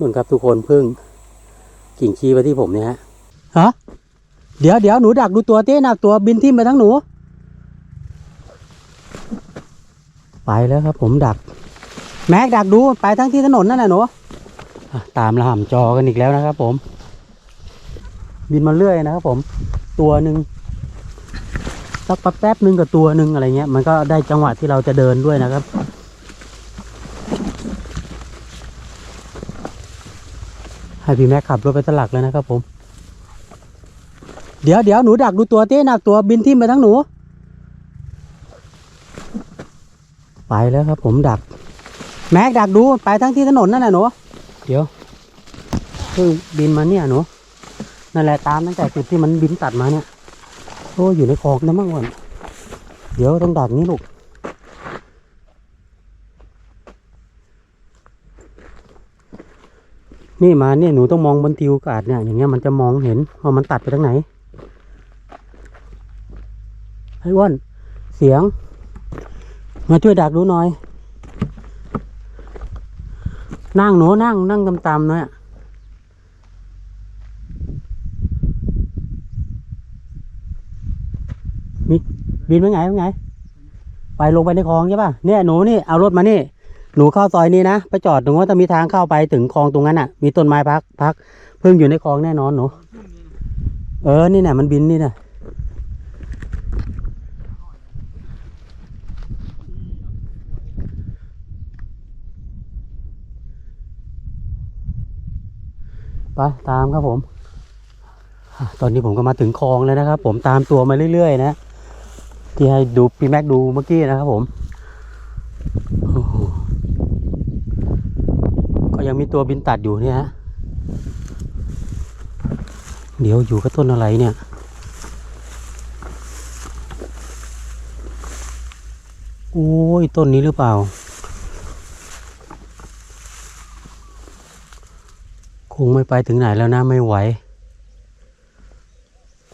นุ่นครับทุกคนพึ่งกิ่งชี้ไปที่ผมเนี่ยฮะฮะเดี๋ยวเดี๋ยวหนูดักดูตัวเต้หนักตัวบินทิ่มไปทั้งหนู ไปแล้วครับ ผมดัก แม็กดักดูไปทั้งที่ถนนนั่นแหละหนูตามระห่ำจอกันอีกแล้วนะครับ ผม บินมาเรื่อยนะครับผม ตัวหนึ่งสักแป๊บแป๊บหนึ่งกับตัวหนึ่งอะไรเงี้ยมันก็ได้จังหวะที่เราจะเดินด้วยนะครับ ให้พี่แม็กขับรถไปตลักเลยนะครับผม เดี๋ยวเดี๋ยวหนูดักดูตัวเต้หนักตัวบินทิ่มไปทั้งหนู ไปแล้วครับผมดัก แม็กดักดูไปทั้งที่ถนนนั่นแหละหนูเดี๋ยวเพิ่งบินมาเนี่ยหนูนั่นแหละตามตั้งแต่จุดที่มันบินตัดมาเนี่ยโอ้อยู่ในคลองนะมั่งวันเดี๋ยวต้องดักนี้ลูก นี่มาเนี่ยหนูต้องมองบนทิวกาศเนี่ยอย่างเงี้ยมันจะมองเห็นว่ามันตัดไปทางไหนไอ้อ้วนเสียง มาช่วยดักดูหน่อย นั่งหนูนั่งนั่งตำๆหน่อยอะมีบินไปไงไปไง ไปลงไปในคลองใช่ป่ะเนี่ยหนูนี่เอารถมานี่ หนูเข้าซอยนี้นะไปจอดตรงว่าจะมีทางเข้าไปถึงคลองตรงนั้นอะ มีต้นไม้พักพักเพิ่งอยู่ในคลองแน่นอนหนูเออนี่น่ะมันบินนี่น่ะไปตามครับผม ตอนนี้ผมก็มาถึงคลองแล้วนะครับ ผมตามตัวมาเรื่อยๆนะ ที่ให้ดูพี่แม็กดูเมื่อกี้นะครับผมโห ยังมีตัวบินตัดอยู่เนี่ยฮะเดี๋ยวอยู่กับต้นอะไรเนี่ยโอ้ยต้นนี้หรือเปล่า คงไม่ไปถึงไหนแล้วนะไม่ไหว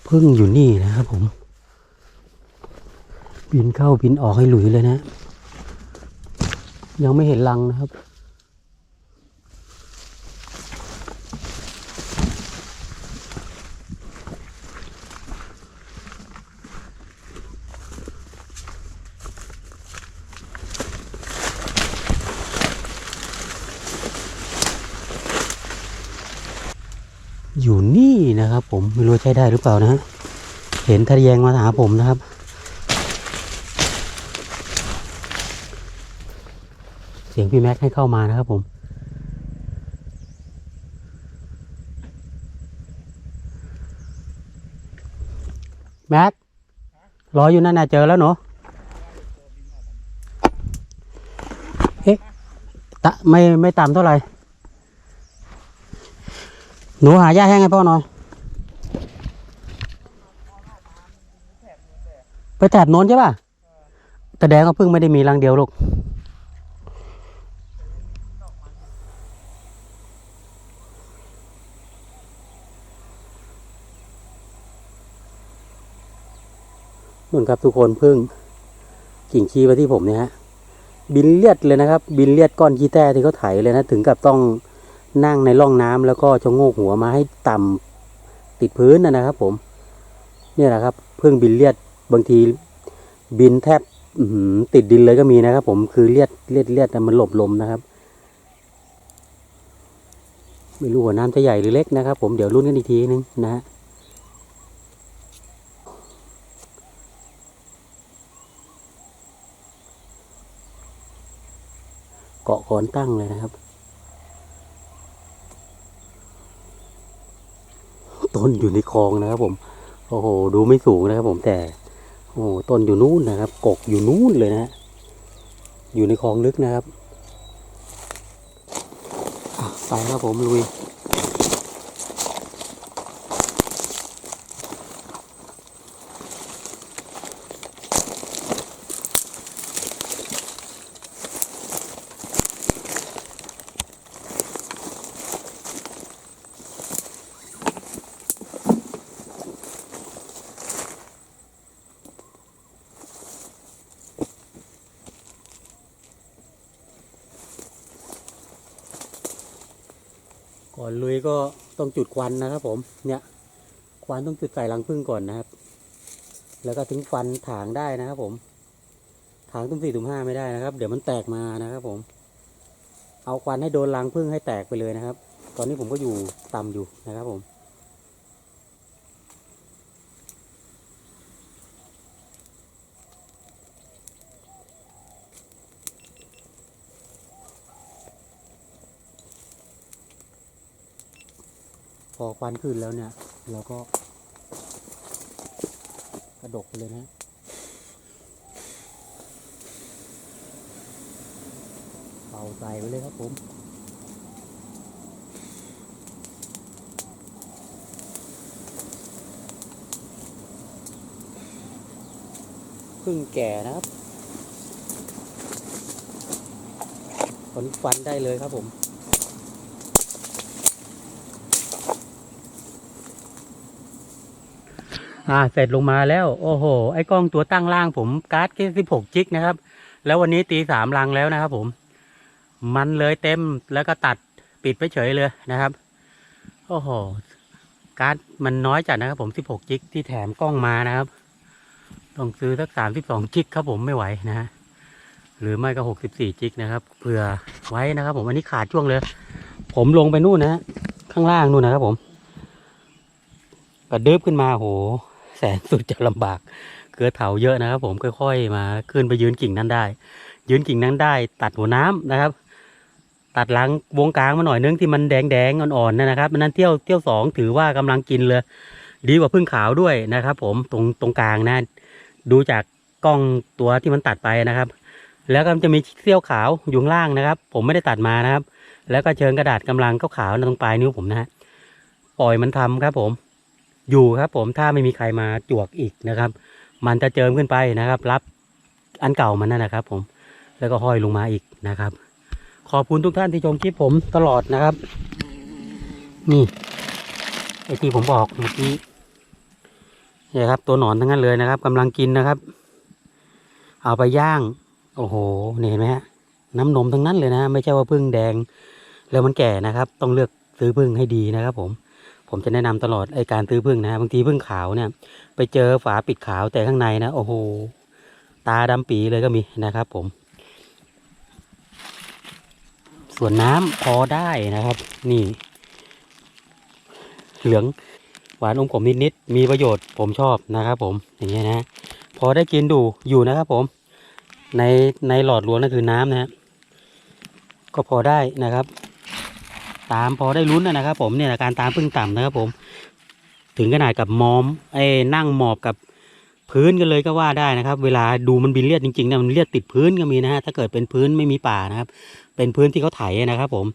พึ่งอยู่นี่นะครับผม บินเข้าบินออกให้หลุยเลยนะ ยังไม่เห็นรังนะครับ อยู่นี่นะครับ ผมไม่รู้ใช้ได้หรือเปล่านะฮะเห็นทะแยงมาหาผมนะครับ เสียงพี่แม็กให้เข้ามานะครับผมแม็กรออยู่นั่นนะเจอแล้วหนูเอ๊ะตะไม่ไม่ต่ำเท่าไหร่ หนูหาหญ้าแห้งให้พ่อหน่อย ไปแถบโน้นใช่ป่ะ แต่แดงก็เพิ่งไม่ได้มีรังเดียวลูกนุ่นครับทุกคนพึ่งกิ่งชี้ไปที่ผมเนี่ยฮะ บินเลียดเลยนะครับ บินเลียดก้อนขี้แต้ที่เขาไถเลยนะ ถึงกับต้อง นั่งในร่องน้ำแล้วก็ชะโงกหัวมาให้ต่ำติดพื้นนะนะครับ ผม เนี่ยแหละครับเพิ่งบินเลียดบางทีบินแทบติดดินเลยก็มีนะครับ ผมคือเลียดเลียดเลียดแต่มันหลบลมนะครับไม่รู้ว่าน้ำจะใหญ่หรือเล็กนะครับ ผมเดี๋ยวรุ่นกันอีกทีนึงนะฮะเกาะขอนตั้งเลยนะครับ ต้นอยู่ในคลองนะครับ ผม โอ้โห ดูไม่สูงนะครับ ผมแต่ โอ้โหต้นอยู่นู้นนะครับ กกอยู่นู้นเลยนะอยู่ในคลองลึกนะครับไปครับผมลุย ก่อนลุยก็ต้องจุดควันนะครับ ผม เนี่ย ควันต้องจุดใส่รังผึ้งก่อนนะครับ แล้วก็ถึงฟันถางได้นะครับ ผม ถางตุ้มสี่ตุ้มห้าไม่ได้นะครับ เดี๋ยวมันแตกมานะครับ ผม เอาควันให้โดนรังผึ้งให้แตกไปเลยนะครับ ตอนนี้ผมก็อยู่ต่ำอยู่นะครับ ผม พอควันขึ้นแล้วเนี่ย เราก็ กระดกไปเลยนะ เป่าใส่ไปเลยครับผมพึ่งแก่นะครับผลฟันได้เลยครับผม อ่าเสร็จลงมาแล้ว โอ้โห ไอ้กล้องตัวตั้งล่างผมการ์ดแค่สิบหกจิกนะครับ แล้ววันนี้ตีสามลังแล้วนะครับ ผม มันเลยเต็มแล้วก็ตัดปิดไปเฉยเลยนะครับ โอ้โห การ์ดมันน้อยจัดนะครับ ผมสิบหกจิกที่แถมกล้องมานะครับ ต้องซื้อสักสามสิบสองจิกครับผมไม่ไหวนะฮะหรือไม่ก็หกสิบสี่จิกนะครับเผื่อไว้นะครับ ผมอันนี้ขาดช่วงเลย ผมลงไปนู่นนะฮะข้างล่างนู่นนะครับผม กระดึบขึ้นมาโห แสนสุดจะลำบาก เกลือเถาเยอะนะครับ ผมค่อยๆมาขึ้นไปยืนกิ่งนั้นได้ ยืนกิ่งนั้นได้ ตัดหัวน้ำนะครับ ตัดหลังวงกลางมาหน่อยนึงที่มันแดงๆอ่อนๆนะนะครับมันนั้นเที่ยวเที่ยวสองถือว่ากำลังกินเลย ดีกว่าพึ่งขาวด้วยนะครับ ผมตรงตรงกลางนะดูจากกล้องตัวที่มันตัดไปนะครับ แล้วก็จะมีเสี้ยวขาวอยู่ล่างนะครับ ผมไม่ได้ตัดมานะครับ แล้วก็เชิงกระดาษกำลังขาวๆนะตรงปลายนิ้วผมนะฮะปล่อยมันทำครับผม อยู่ครับ ผมถ้าไม่มีใครมาจวกอีกนะครับ มันจะเจิมขึ้นไปนะครับ รับอันเก่ามันนั่นนะครับ ผมแล้วก็ห้อยลงมาอีกนะครับ ขอบคุณทุกท่านที่ชมคลิปผมตลอดนะครับ นี่ไอที่ผมบอกเมื่อกี้เนี่ยครับ ตัวหนอนทั้งนั้นเลยนะครับกำลังกินนะครับ เอาไปย่าง โอ้โหเห็นไหมฮะน้ำนมทั้งนั้นเลยนะ ไม่ใช่ว่าพึ่งแดง แล้วมันแก่นะครับ ต้องเลือกซื้อพึ่งให้ดีนะครับผม ผมจะแนะนำตลอดไอการซื้อพึ่งนะบางทีพึ่งขาวเนี่ย ไปเจอฝาปิดขาวแต่ข้างในนะโอ้โหตาดำปีเลยก็มีนะครับผม ส่วนน้ำพอได้นะครับ นี่ เหลืองหวานอมขมนิดๆมีประโยชน์ผมชอบนะครับผมอย่างเงี้ยนะพอได้กินดูอยู่นะครับผมในในหลอดรวมนั่นคือน้ำนะฮะก็พอได้นะครับ ตามพอได้ลุ้นนะครับ ผมเนี่ยการตามพึ่งต่ำนะครับผม ถึงขนาดกับมอมไอ้นั่งหมอบกับพื้นกันเลยก็ว่าได้นะครับ เวลาดูมันบินเลียดจริงๆเนี่ยมันเลียดติดพื้นก็มีนะฮะถ้าเกิดเป็นพื้นไม่มีป่านะครับ เป็นพื้นที่เขาไถนะครับ ผม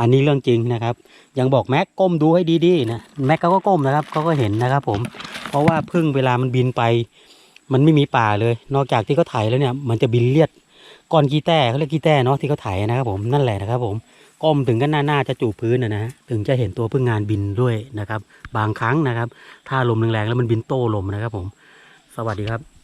อันนี้เรื่องจริงนะครับ ยังบอกแม็กก้มดูให้ดีๆนะแม็กเขาก็ก้มนะครับเขาก็เห็นนะครับ ผม เพราะว่าพึ่งเวลามันบินไป มันไม่มีป่าเลย นอกจากที่เขาไถแล้วเนี่ย มันจะบินเลียด ก้อนกีแต้เขาเรียกกีแต้เนาะที่เขาถ่ายนะครับผมนั่นแหละนะครับผมก้มถึงก็หน้าหน้าจะจูบพื้นนะนะถึงจะเห็นตัวพึ่งงานบินด้วยนะครับ บางครั้งนะครับ ถ้าลมแรงๆแล้วมันบินโต้ลมนะครับผม สวัสดีครับ